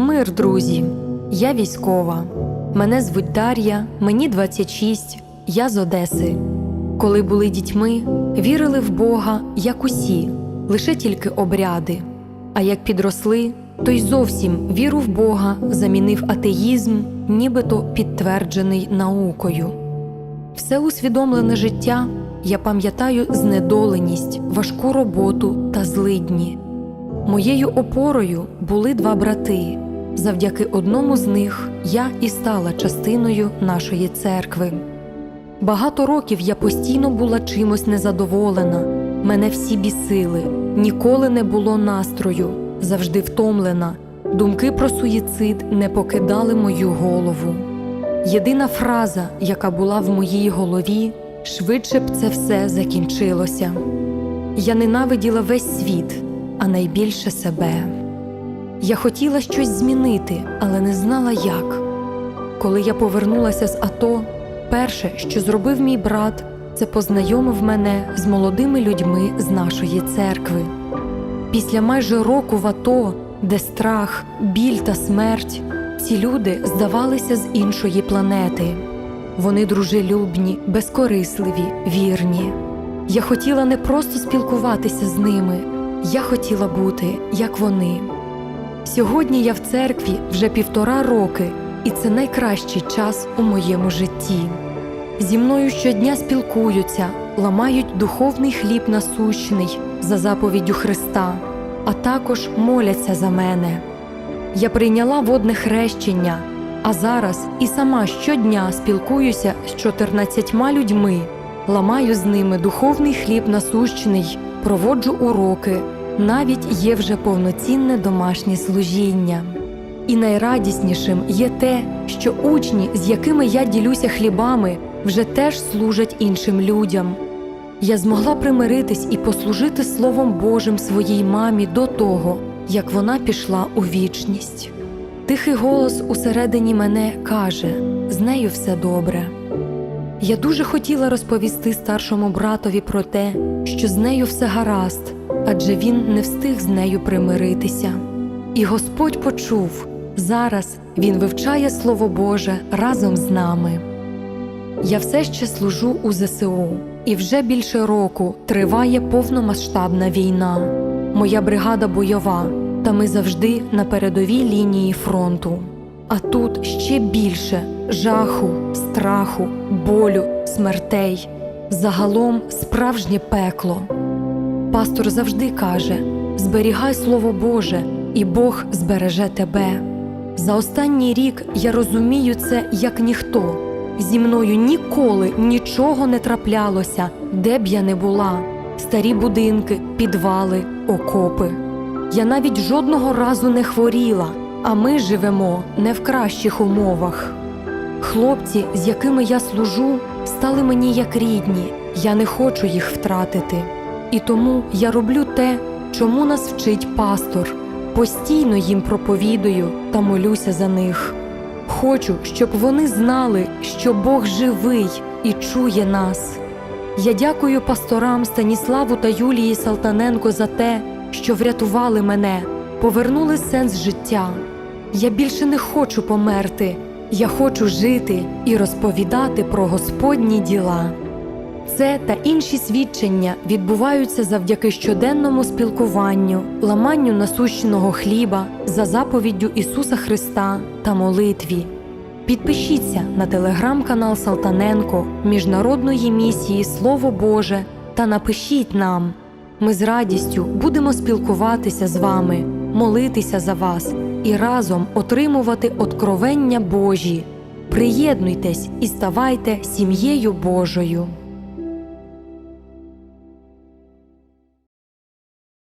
Мир, друзі! Я військова. Мене звуть Дар'я, мені 26, я з Одеси. Коли були дітьми, вірили в Бога, як усі, лише тільки обряди. А як підросли, то й зовсім віру в Бога замінив атеїзм, нібито підтверджений наукою. Все усвідомлене життя я пам'ятаю знедоленість, важку роботу та злидні. Моєю опорою були два брати. Завдяки одному з них я і стала частиною нашої церкви. Багато років я постійно була чимось незадоволена, мене всі бісили, ніколи не було настрою, завжди втомлена. Думки про суїцид не покидали мою голову. Єдина фраза, яка була в моїй голові, швидше б це все закінчилося. Я ненавиділа весь світ, а найбільше себе. Я хотіла щось змінити, але не знала як. Коли я повернулася з АТО, перше, що зробив мій брат, це познайомив мене з молодими людьми з нашої церкви. Після майже року в АТО, де страх, біль та смерть, ці люди здавалися з іншої планети. Вони дружелюбні, безкорисливі, вірні. Я хотіла не просто спілкуватися з ними, я хотіла бути як вони. Сьогодні я в церкві вже півтора роки, і це найкращий час у моєму житті. Зі мною щодня спілкуються, ламають духовний хліб насущний за заповіддю Христа, а також моляться за мене. Я прийняла водне хрещення, а зараз і сама щодня спілкуюся з 14 людьми, ламаю з ними духовний хліб насущний, проводжу уроки, навіть є вже повноцінне домашнє служіння. І найрадіснішим є те, що учні, з якими я ділюся хлібами, вже теж служать іншим людям. Я змогла примиритись і послужити Словом Божим своїй мамі до того, як вона пішла у вічність. Тихий голос усередині мене каже: з нею все добре. Я дуже хотіла розповісти старшому братові про те, що з нею все гаразд, адже він не встиг з нею примиритися. І Господь почув зараз Він вивчає Слово Боже разом з нами. Я все ще служу у ЗСУ, і вже більше року триває повномасштабна війна. Моя бригада бойова, та ми завжди на передовій лінії фронту. А тут ще більше жаху, страху, болю, смертей, загалом справжнє пекло. Пастор завжди каже: зберігай Слово Боже, і Бог збереже тебе. За останній рік я розумію це як ніхто. Зі мною ніколи нічого не траплялося, де б я не була. Старі будинки, підвали, окопи. Я навіть жодного разу не хворіла, а ми живемо не в кращих умовах. Хлопці, з якими я служу, стали мені як рідні, я не хочу їх втратити. І тому я роблю те, чому нас вчить пастор. Постійно їм проповідую та молюся за них. Хочу, щоб вони знали, що Бог живий і чує нас. Я дякую пасторам Станіславу та Юлії Салтаненко за те, що врятували мене, повернули сенс життя. Я більше не хочу померти, я хочу жити і розповідати про Господні діла. Це та інші свідчення відбуваються завдяки щоденному спілкуванню, ламанню насущного хліба за заповіддю Ісуса Христа та молитві. Підпишіться на телеграм-канал Салтаненко Міжнародної місії Слово Боже та напишіть нам. Ми з радістю будемо спілкуватися з вами, молитися за вас і разом отримувати откровення Божі. Приєднуйтесь і ставайте сім'єю Божою.